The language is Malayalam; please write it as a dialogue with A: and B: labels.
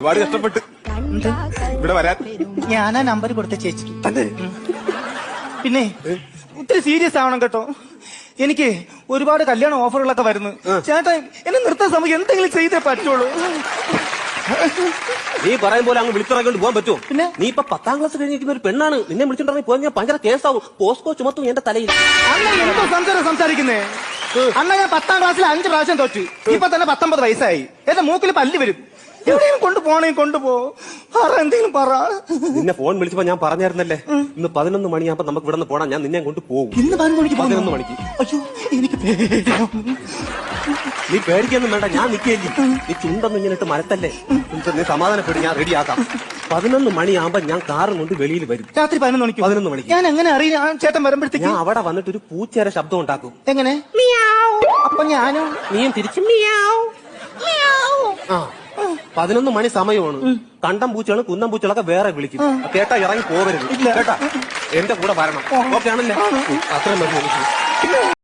A: ഒരുപാട് കഷ്ടപ്പെട്ട്. ഇവിടെ വരാൻ.
B: ഞാനാ നമ്പർ കൊടുത്ത ചേച്ചി. പിന്നെ ഒത്തിരി സീരിയസ് ആവണം കേട്ടോ. എനിക്ക് ഒരുപാട് കല്യാണ ഓഫറുകളൊക്കെ വരുന്നു. ചേട്ടാ എന്നെ നിർത്താൻ സമയം എന്തെങ്കിലും ചെയ്തേ പറ്റുള്ളൂ.
C: നീ പറയും പോലെ അങ്ങ് വിളിച്ചിറങ്ങി പോകാൻ പറ്റുമോ?
B: പിന്നെ?
C: നീ ഇപ്പൊ പത്താം ക്ലാസ് കഴിഞ്ഞിരിക്കുന്ന ഒരു പെണ്ണാണ്. നിന്നെ വിളിച്ചിട്ടുണ്ടെങ്കിൽ പോയി. ഞാൻ ഭയങ്കര കേസാവും പോസ്കോ ചുമത്തും എന്റെ തലയിൽ.
B: അണ്ണ എന്തോ സംസാരം സംസാരിക്കുന്നേ? അന്ന ഞാൻ പത്താം ക്ലാസ്സിൽ അഞ്ച് പ്രാവശ്യം തോറ്റു ഇപ്പൊ തന്നെ പത്തൊമ്പത് വയസ്സായി. എന്റെ മൂക്കിൽ പല്ല് വരും. എവിടെയും കൊണ്ടുപോണേ കൊണ്ടുപോ പറ എന്തെങ്കിലും പറ.
C: നിന്നെ ഫോൺ വിളിച്ചപ്പോ ഞാൻ പറഞ്ഞായിരുന്നല്ലേ? ഇന്ന് പതിനൊന്ന് മണിയാകുമ്പോ നമുക്ക് ഇവിടെ നിന്ന് പോണം. ഞാൻ നിന്നെ കൊണ്ട് പോകും
B: ഇന്ന് പതിനൊന്ന് മണിക്ക് പോകുന്നോ?
C: പതിനൊന്ന് മണിക്ക്.
B: അയ്യോ എനിക്ക് പേടിയാവുന്നു.
C: നീ പേടിക്കൊന്നും വേണ്ട ഞാൻ നിൽക്കുകയല്ലേ നീ ചുണ്ടൊന്നും ഇങ്ങനെ ഇട്ട് മരത്തല്ലേ? എന്നിട്ട് നീ സമാധാനപ്പെട്ട് ഞാൻ റെഡിയാക്കാം. പതിനൊന്ന് മണിയാകുമ്പോ ഞാൻ കാറും കൊണ്ട് വെളിയിൽ വരും.
B: രാത്രി പതിനൊന്ന് മണിക്ക്
C: പതിനൊന്ന് മണിക്ക്.
B: ഞാൻ എങ്ങനെ അറിയാം ആ ചേട്ടൻ വരുമ്പോഴത്തേക്ക്
C: ഞാൻ അവിടെ വന്നിട്ട് ഒരു പൂച്ചേരെ ശബ്ദം ഉണ്ടാക്കും.
B: എങ്ങനെ? അപ്പൊ ഞാനും?
C: നീയും തിരിച്ചും. ആ. പതിനൊന്ന് മണി സമയമാണ്. കണ്ടം പൂച്ചകളും കുന്നം പൂച്ചകളൊക്കെ വേറെ വിളിക്കും. കേട്ടാ ഇറങ്ങി പോവരുത്. കേട്ടാ? എന്റെ കൂടെ വരണം. ഓക്കെ ആണല്ലേ? അത്രയും മതി